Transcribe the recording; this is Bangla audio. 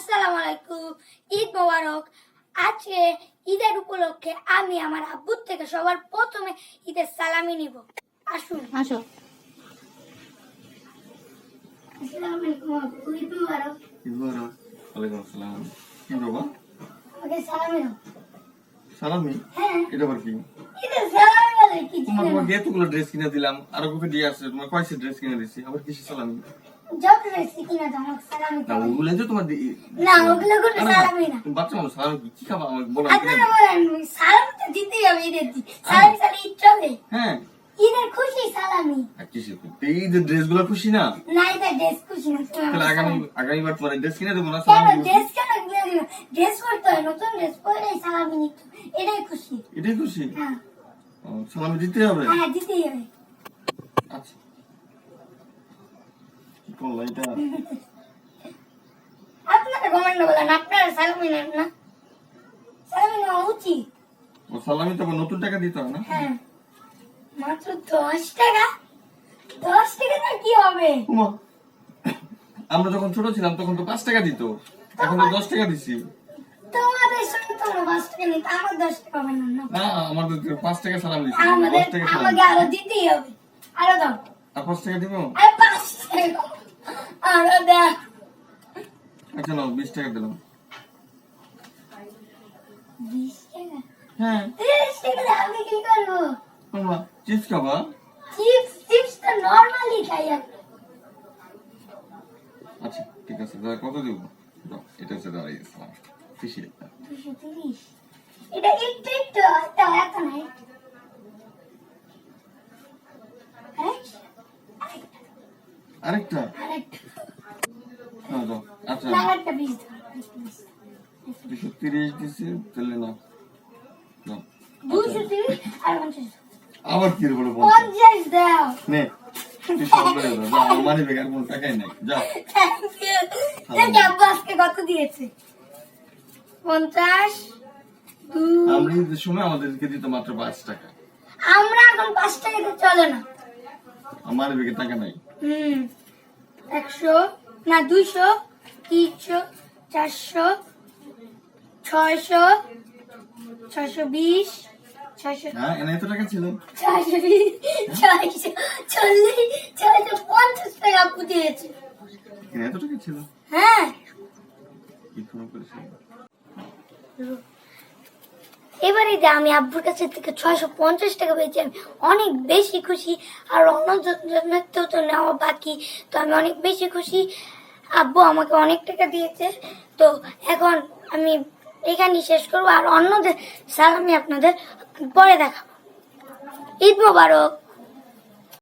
আসসালামু আলাইকুম ঈদ মোবারক। আজকে ঈদের উপলক্ষে আমি আমার আব্বুর থেকে সবার প্রথমে ঈদের সালামি নিব। আসুন। আসো। আসসালামু আলাইকুম আব্বু ঈদ মোবারক। ইবরা ওয়ালাইকুম আসসালাম। কি বাবা? আমাকে সালামি দাও সালামি? হ্যাঁ। এটা আবার কি? ঈদের সালামি বলে কি তোমার চিনেন তোমাকে এতগুলো ড্রেস কিনে দিলাম আরও কাউকে দিয়ে আসছে তোমার কয়সে ড্রেস কিনে দিচ্ছি আবার কিসে সালামি? রেসি কিনা সালামি না ওগুলো তো তোমার না ওগুলো কোনো না, না, সালামি না। তুমি বাচ্চা মানুষ সালামি কি- কি খাবা? আমাকে বলো আপনারা বলেন সালামি তো দিতেই হবে ঈদের দিন। সালামি সালি ঈদ চলে। হ্যাঁ। ঈদের খুশি সালামি। কিসে এই যে ড্রেস খুশি না? না ঈদের ড্রেস খুশি না তাহলে আগামী আগামীবার তোমার ড্রেস কিনে দেবো না সালামি ড্রেস কেন কিনে দিল ড্রেস করতে হয় নতুন ড্রেস পরে সালামি নিতে এটাই খুশি। এটাই খুশি? হ্যাঁ। সালামি দিতে হবে? হ্যাঁ দিতেই হবে আচ্ছা কি করল এটা আপনারা গভর্নমেন্ট বলেন আপনারা সালামি নেন না। সালামি নেওয়া উচিত। ও সালামি তো আবার নতুন টাকা দিতে হয় না? হ্যাঁ। মাত্র দশ টাকা? দশ টাকা না কি হবে? আমরা যখন ছোট ছিলাম তখন তো পাঁচ টাকা দিত। এখন তো দশ টাকা দিছি। তোমাদের সঙ্গে তোমরা পাঁচ টাকা নিতে আমার দশ টাকা হবে না না। না আমাদের পাঁচ টাকা সালাম দিছি আমাদের আমাকে আরও দিতেই হবে। আরও দাও। আর পাঁচ টাকা দিব? আর পাঁচ টাকা। আরও দাও আচ্ছা নাও বিশ টাকা দিলাম বিশ টাকা? হ্যাঁ। তিরিশ টাকা দিয়ে আমি কি করব? উমা, চিপস খাবা? চিপস চিপস তো নর্মালি খাই আমি আচ্ছা ঠিক আছে দাদা কত দিব? এটা হচ্ছে দাঁড়াই ইসলাম দুশো তিরিশ। এটা একটু একটু এত এত না আরেকটা, আরেকটা। হ্যাঁ আচ্ছা। দুশো তিরিশ দিছি তাহলে না পঞ্চাশ। আবার কি বলে দাও। নে কত দিয়েছে? সময় আমাদেরকে দিত মাত্র পাঁচ টাকা। আমরা এখন পাঁচ টাকাতে চলে না। আমার ব্যাগে টাকা নাই। হুম। একশো না দুইশো তিনশো চারশো ছয়শো ছয়শো বিশ ছয়শো এত টাকা ছিল? ছয়শো বিশ ছয়শো চল্লিশ ছয়শো পঞ্চাশ টাকা আপু দিয়েছে। এত টাকা ছিল? হ্যাঁ। কি ফোন করেছিল এবারে যে আমি আব্বুর কাছে থেকে ছয়শো পঞ্চাশ টাকা পেয়েছি, আমি অনেক বেশি খুশি। আর অন্য জনের তো তো নেওয়া বাকি, তো আমি অনেক বেশি খুশি। আব্বু আমাকে অনেক টাকা দিয়েছে। তো এখন আমি এখানেই শেষ করব। আর অন্যদের সালামি আপনাদের পরে দেখাবো। ঈদ মোবারক!